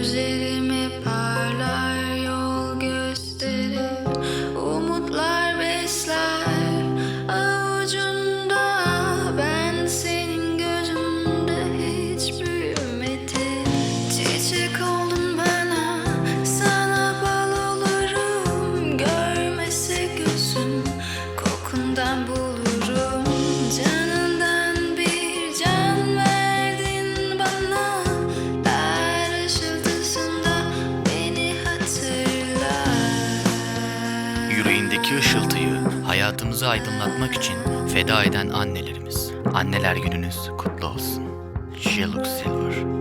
Gözlerime parlar yol gösterir. Umutlar besler. Avucunda Ben senin gözünde hiç büyümedim Çiçek oldun bana sana bal olurum. Görmese gözüm kokundan bulurum. Canım beyindeki ışıltıyı hayatımızı aydınlatmak için feda eden annelerimiz. Anneler gününüz kutlu olsun. She looks silver.